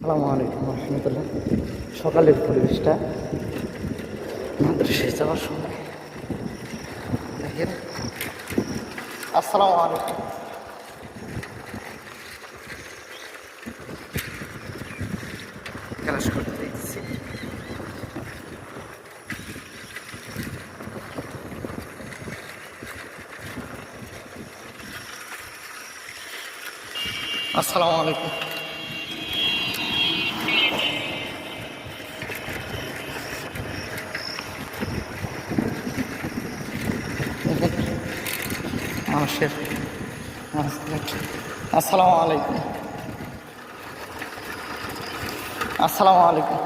আসসালামু আলাইকুম রহমতুল্লাহ। সকালের পরিবেশটা মাদ্রাসায় যাওয়ার সময়। দেখেন, আসসালামু আলাইকুম। ক্লাস করতে দিচ্ছি আসসালামু আলাইকুম। মানুষের আসসালামু আলাইকুম। আসসালামু আলাইকুম।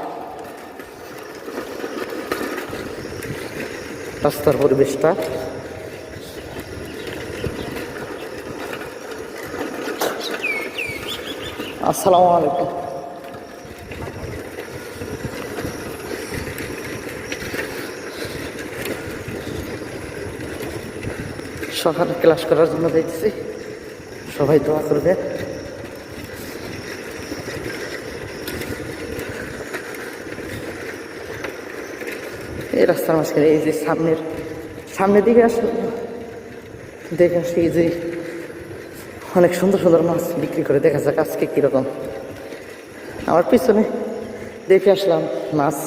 রাস্তার পরিবেশটা। আসসালামু আলাইকুম। সকালে ক্লাস করার জন্য দেখতেছি সবাই দোয়া করবে। এই রাস্তার মাঝখানে, এই যে সামনের সামনের দিকে আসলে দেখে আসি এই যে অনেক সুন্দর সুন্দর মাছ বিক্রি করে। দেখা যাক আজকে কীরকম। আমার পিছনে দেখে আসলাম মাছ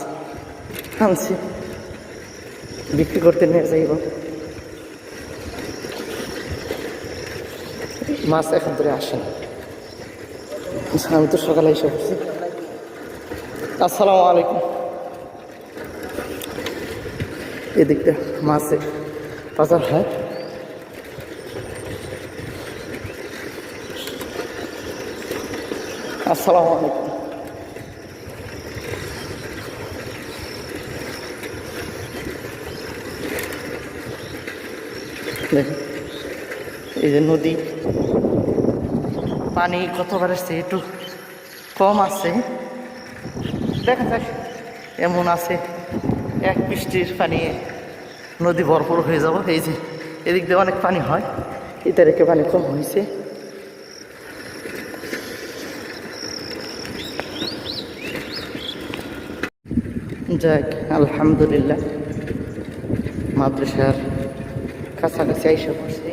আনছি। বিক্রি করতে নিয়ে যাইব। মাছ এখন ধরে আসে না আচ্ছা, আমি তো সকালে এসে পড়ছি। আসসালামু আলাইকুম। এদিকটা মাছে বাজার হয়? আসসালামু আলাইকুম। দেখুন। এই যে নদী। পানি কতবার আসছে একটু কম আছে। দেখা যাক, এমন আছে, এক বৃষ্টির পানি নদী ভরপুর হয়ে যাব। এই যে, এদিক দিয়ে অনেক পানি হয় রেখে পানি কম হয়েছে। যাক, আলহামদুলিল্লাহ, মাদ্রাসার কাছাকাছি আইসা পড়ছি।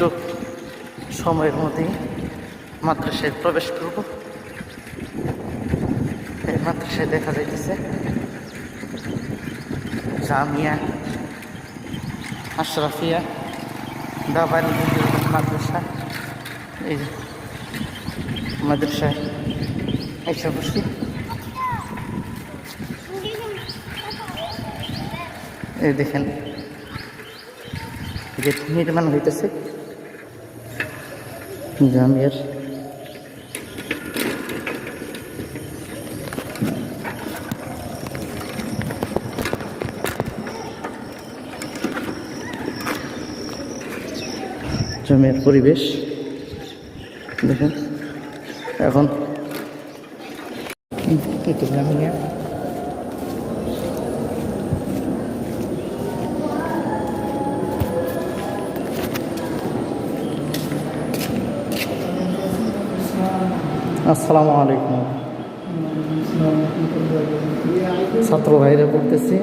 একটু সময়ের মধ্যেই মাদ্রাসায় প্রবেশ করব। মাদ্রাসায় দেখা যাইতেছে জামিয়া, আশরাফিয়া দাবানি মাদ্রাসা। এই মাদ্রাসায় আইসা বসছি এই দেখেন নির্মাণ হইতেছে। জামিয়ার জামিয়ার পরিবেশ। দেখেন। এখন। আসসালামু আলাইকুম। ছাত্র ভাইরা পড়তেছি